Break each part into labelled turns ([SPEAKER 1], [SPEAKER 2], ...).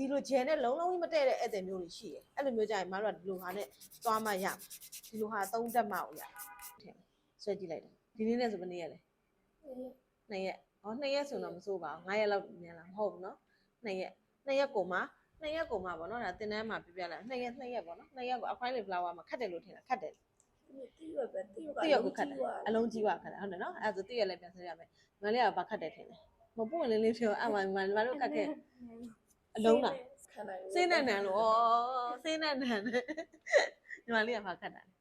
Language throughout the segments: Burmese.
[SPEAKER 1] ဒီလိုဂျယ်နဲ့လုံးလုံးကြီးမတည့်တဲ့ဧည့်သည်မျိုးတွေရှိတယ်အဲ့လိုမျိုးကြရင်မတို့ကဒီလိုဟာနဲ့သွားမှရဒီလိုဟာသုံးတက်မှကိုရထင်ဆွဲကြည့်လိုက်တယ်ဒီနေ့နဲ့ဆိုဘယ်နေ့ရက်လဲနှစ်ရက်ဟောနှစ်ရက်ဆိုတော့မစိုးပါဘူး9ရက်လောက်မြန်လားမဟုတ်ဘူးနော်နှစ်ရက်နှစ်ရက်ကိုမှနှစ်ရက်ကိုမှပေါ့နော်ဒါတင်တန်းမှာပြပြလိုက်နှစ်ရက်နှစ်ရက်ပေါ့နော်နှစ်ရက်ကိုအခွိုင်းလေး flower မှာခတ်တယ်လို့ထင်တာခတ်တယ်
[SPEAKER 2] တိရွက်ပဲတိရွက်က
[SPEAKER 1] တိရက်ကိုခတ်တယ်အလုံးကြီးပါခတ်တယ်ဟုတ်တယ်နော်အဲ့ဒါဆိုတိရက်လည်းပြန်ဆက်ရမယ်ငါလေးကဘာခတ်တယ်ထင်တယ်မပွင့်လေးလေးပြောအဲ့မှာမတို့ခတ်ခဲ့ အလုံးလား
[SPEAKER 2] ခံနိုင်
[SPEAKER 1] စေးနဲ့နံလို့ဩစေးနဲ့နံနဲ့ညီမလေးကဘာခတ်တာလဲ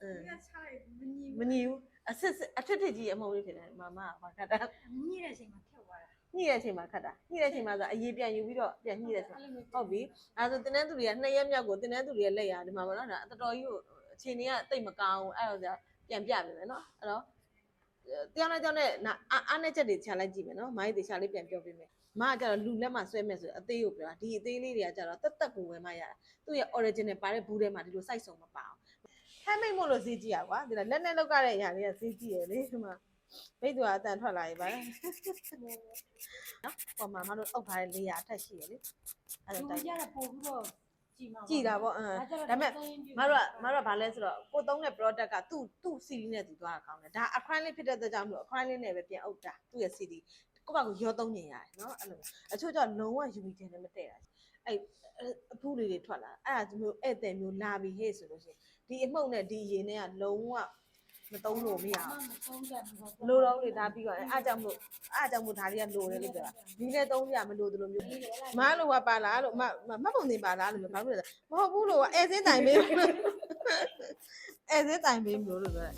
[SPEAKER 1] အင်း
[SPEAKER 3] ကချလိုက်မညီ
[SPEAKER 1] မညီဘူးအစစ်စစ်အထက်ထက်ကြီးအမုံလေးဖြစ်တယ်မမကဘာခတ်တာ
[SPEAKER 3] ညီတဲ့အချိန်မှာဖြတ်သွားတာ
[SPEAKER 1] ညှိတဲ့အချိန်မှာခတ်တာညှိတဲ့အချိန်မှာဆိုအရေးပြန်ယူပြီးတော့ပြန်ညှိတဲ့အချိန်
[SPEAKER 3] အဲ့လိုမျိုး
[SPEAKER 1] ဟုတ်ပြီအဲဒါဆိုတင်းတန်းသူတွေကနှစ်ရက်မြောက်ကိုတင်းတန်းသူတွေကလက်ရဒီမှာပေါ့နော်ဒါတော်တော်ကြီးကိုအခြေအနေကတိတ်မကောင်းဘူးအဲ့တော့ပြန်ပြပြီမယ်နော်အဲ့တော့တရားနဲ့ကြောင်းနဲ့အားနဲ့ချက်တွေခြာလိုက်ကြည့်မယ်နော်မိုင်းတွေခြာလေးပြန်ပြောပြမယ် မကကြတော့လူလက်မှာဆွဲမဲ့ဆိုအသေးကိုပြောတာဒီအသေးလေးတွေကကြတော့တက်တက်ကိုဝယ်မှရတာသူ့ရဲ့ original ပါတဲ့ဘူးထဲမှာဒီလို size ဆုံးမပါအောင်ဟမ်းမိတ်မို့လို့ဈေးကြည့်ရကွာဒီလက်နဲ့လောက်ရတဲ့အရာတွေကဈေးကြည့်ရလေဒီမှာမိတ်သူကအတန်ထွက်လာပြီပါနော်ပေါ်မှာမတို့အုပ်ထားတဲ့နေရာအထက်ရှိရလေအဲ့
[SPEAKER 3] လူ
[SPEAKER 1] ဒါတိုက်
[SPEAKER 3] ကြတာပို့ပြီးတော့ကြည်မှာ
[SPEAKER 1] ကြည်တာပေါ့အင်းဒါပေမဲ့မတို့ကမတို့ကဘာလဲဆိုတော့ကိုသုံးတဲ့ product ကသူ့သူ့ CD နဲ့သူသွားတာကောင်းတယ်ဒါ acrylic ဖြစ်တဲ့အတွက်ကြောင့်မလို့ acrylic နဲ့ပဲပြန်အုပ်တာသူ့ရဲ့ CD ကိုယ့်ဘာကိုရောသုံးနေရတယ်နော်အဲ့လိုအချို့ကျတော့လုံးဝ UV တင်နဲ့မတည့်တာအဲ့အဖူးလေးတွေထွက်လာအဲ့ဒါမျိုးဧည့်သည်မျိုးလာပြီဟဲ့ဆိုလို့ရှိရင်ဒီအမှုန့်နဲ့ဒီရေနဲ့ကလုံးဝမသုံးလို့မရအောင်
[SPEAKER 3] မသုံးချက်ဘူး
[SPEAKER 1] လိုတော့လေဒါပြီးတော့အားကြောင့်မို့အားကြောင့်မို့ဒါတွေကလိုတယ်လို့ပြောတာဒီနဲ့သုံးပြမလို့ဒီလိုမျိုးမလိုကပါလားလို့မမပုံနေပါလားလို့ပြောဘာလို့လဲမဟုတ်ဘူးလို့အဲစင်းတိုင်ပေးအဲစင်းတိုင်ပေးမလို့လို့ပြောတယ်